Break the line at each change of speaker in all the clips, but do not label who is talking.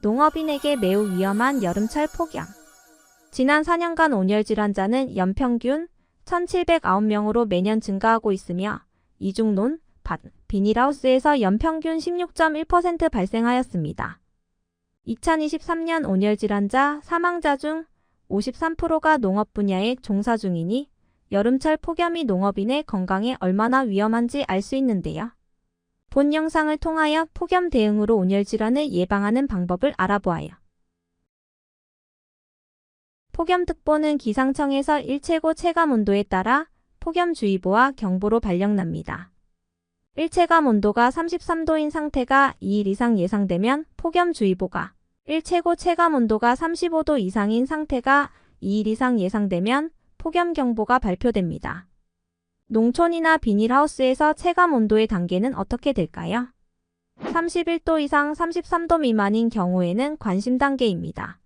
농업인에게 매우 위험한 여름철 폭염. 지난 4년간 온열 질환자는 연평균 1,709명으로 매년 증가하고 있으며 이중 논, 밭, 비닐하우스에서 연평균 16.1% 발생하였습니다. 2023년 온열 질환자 사망자 중 53%가 농업 분야에 종사 중이니 여름철 폭염이 농업인의 건강에 얼마나 위험한지 알 수 있는데요. 본 영상을 통하여 폭염 대응으로 온열 질환을 예방하는 방법을 알아보아요. 폭염특보는 기상청에서 일체고 체감 온도에 따라 폭염주의보와 경보로 발령납니다. 일체감 온도가 33도인 상태가 2일 이상 예상되면 폭염주의보가, 일체고 체감 온도가 35도 이상인 상태가 2일 이상 예상되면 폭염경보가 발표됩니다. 농촌이나 비닐하우스에서 체감 온도의 단계는 어떻게 될까요? 31도 이상 33도 미만인 경우에는 관심 단계입니다.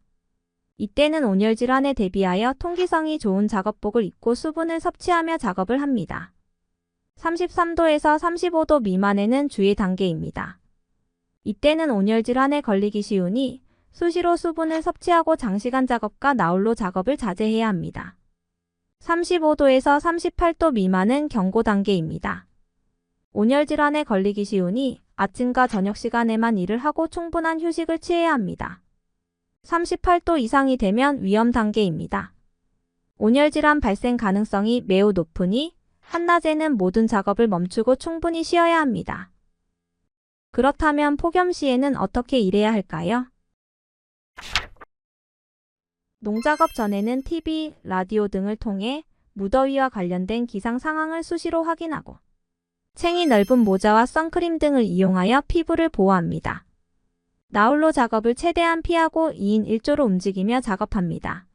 이때는 온열 질환에 대비하여 통기성이 좋은 작업복을 입고 수분을 섭취하며 작업을 합니다. 33도에서 35도 미만에는 주의 단계입니다. 이때는 온열 질환에 걸리기 쉬우니 수시로 수분을 섭취하고 장시간 작업과 나홀로 작업을 자제해야 합니다. 35도에서 38도 미만은 경고 단계입니다. 온열 질환에 걸리기 쉬우니 아침과 저녁 시간에만 일을 하고 충분한 휴식을 취해야 합니다. 38도 이상이 되면 위험 단계입니다. 온열 질환 발생 가능성이 매우 높으니 한낮에는 모든 작업을 멈추고 충분히 쉬어야 합니다. 그렇다면 폭염 시에는 어떻게 일해야 할까요? 농작업 전에는 TV, 라디오 등을 통해 무더위와 관련된 기상 상황을 수시로 확인하고 챙이 넓은 모자와 선크림 등을 이용하여 피부를 보호합니다. 나홀로 작업을 최대한 피하고 2인 1조로 움직이며 작업합니다.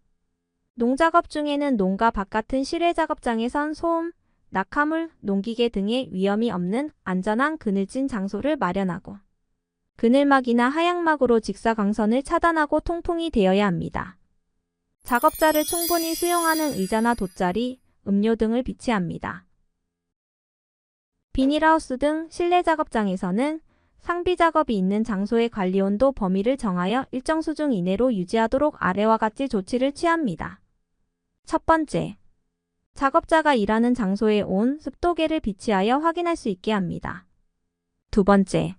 농작업 중에는 농가 바깥은 실외 작업장에선 소음, 낙하물, 농기계 등의 위험이 없는 안전한 그늘진 장소를 마련하고 그늘막이나 하양막으로 직사광선을 차단하고 통풍이 되어야 합니다. 작업자를 충분히 수용하는 의자나 돗자리, 음료 등을 비치합니다. 비닐하우스 등 실내 작업장에서는 상비 작업이 있는 장소의 관리 온도 범위를 정하여 일정 수준 이내로 유지하도록 아래와 같이 조치를 취합니다. 첫 번째, 작업자가 일하는 장소의 온 습도계를 비치하여 확인할 수 있게 합니다. 두 번째,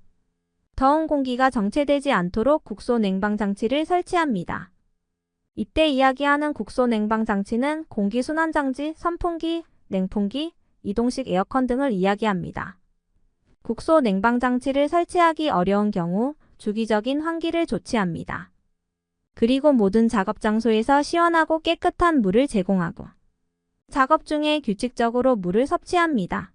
더운 공기가 정체되지 않도록 국소 냉방 장치를 설치합니다. 이때 이야기하는 국소 냉방 장치는 공기 순환 장치, 선풍기, 냉풍기, 이동식 에어컨 등을 이야기합니다. 국소 냉방 장치를 설치하기 어려운 경우 주기적인 환기를 조치합니다. 그리고 모든 작업 장소에서 시원하고 깨끗한 물을 제공하고 작업 중에 규칙적으로 물을 섭취합니다.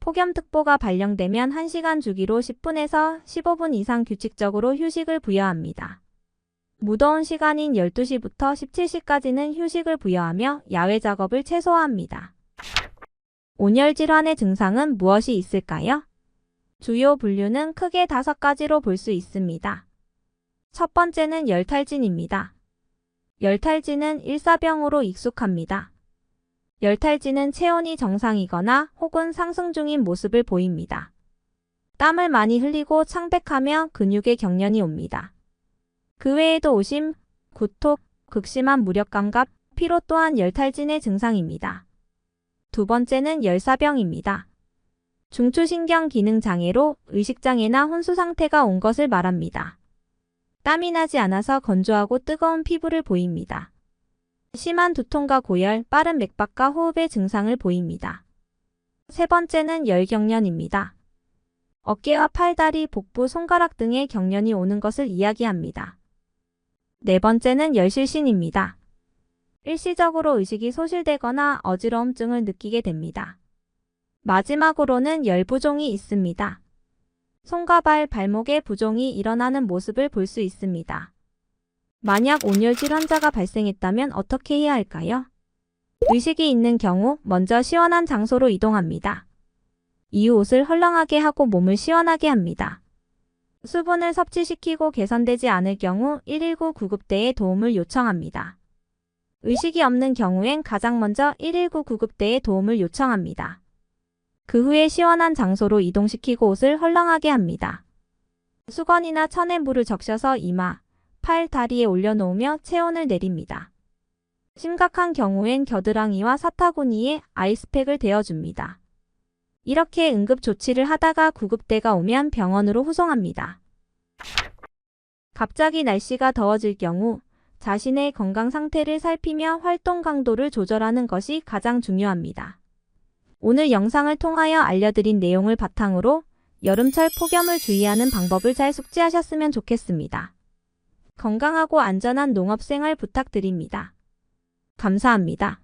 폭염특보가 발령되면 1시간 주기로 10분에서 15분 이상 규칙적으로 휴식을 부여합니다. 무더운 시간인 12시부터 17시까지는 휴식을 부여하며 야외 작업을 최소화합니다. 온열 질환의 증상은 무엇이 있을까요? 주요 분류는 크게 다섯 가지로 볼 수 있습니다. 첫 번째는 열탈진입니다. 열탈진은 일사병으로 익숙합니다. 열탈진은 체온이 정상이거나 혹은 상승 중인 모습을 보입니다. 땀을 많이 흘리고 창백하며 근육에 경련이 옵니다. 그 외에도 오심, 구톡, 극심한 무력감각, 피로 또한 열탈진의 증상입니다. 두 번째는 열사병입니다. 중추신경 기능 장애로 의식장애나 혼수 상태가 온 것을 말합니다. 땀이 나지 않아서 건조하고 뜨거운 피부를 보입니다. 심한 두통과 고열, 빠른 맥박과 호흡의 증상을 보입니다. 세 번째는 열경련입니다. 어깨와 팔다리, 복부, 손가락 등의 경련이 오는 것을 이야기합니다. 네 번째는 열실신입니다. 일시적으로 의식이 소실되거나 어지러움증을 느끼게 됩니다. 마지막으로는 열부종이 있습니다. 손과 발, 발목에 부종이 일어나는 모습을 볼 수 있습니다. 만약 온열질 환자가 발생했다면 어떻게 해야 할까요? 의식이 있는 경우 먼저 시원한 장소로 이동합니다. 이후 옷을 헐렁하게 하고 몸을 시원하게 합니다. 수분을 섭취시키고 개선되지 않을 경우 119 구급대에 도움을 요청합니다. 의식이 없는 경우엔 가장 먼저 119 구급대에 도움을 요청합니다. 그 후에 시원한 장소로 이동시키고 옷을 헐렁하게 합니다. 수건이나 천에 물을 적셔서 이마, 팔, 다리에 올려놓으며 체온을 내립니다. 심각한 경우엔 겨드랑이와 사타구니에 아이스팩을 대어줍니다. 이렇게 응급 조치를 하다가 구급대가 오면 병원으로 후송합니다. 갑자기 날씨가 더워질 경우 자신의 건강 상태를 살피며 활동 강도를 조절하는 것이 가장 중요합니다. 오늘 영상을 통하여 알려드린 내용을 바탕으로 여름철 폭염을 주의하는 방법을 잘 숙지하셨으면 좋겠습니다. 건강하고 안전한 농업생활 부탁드립니다. 감사합니다.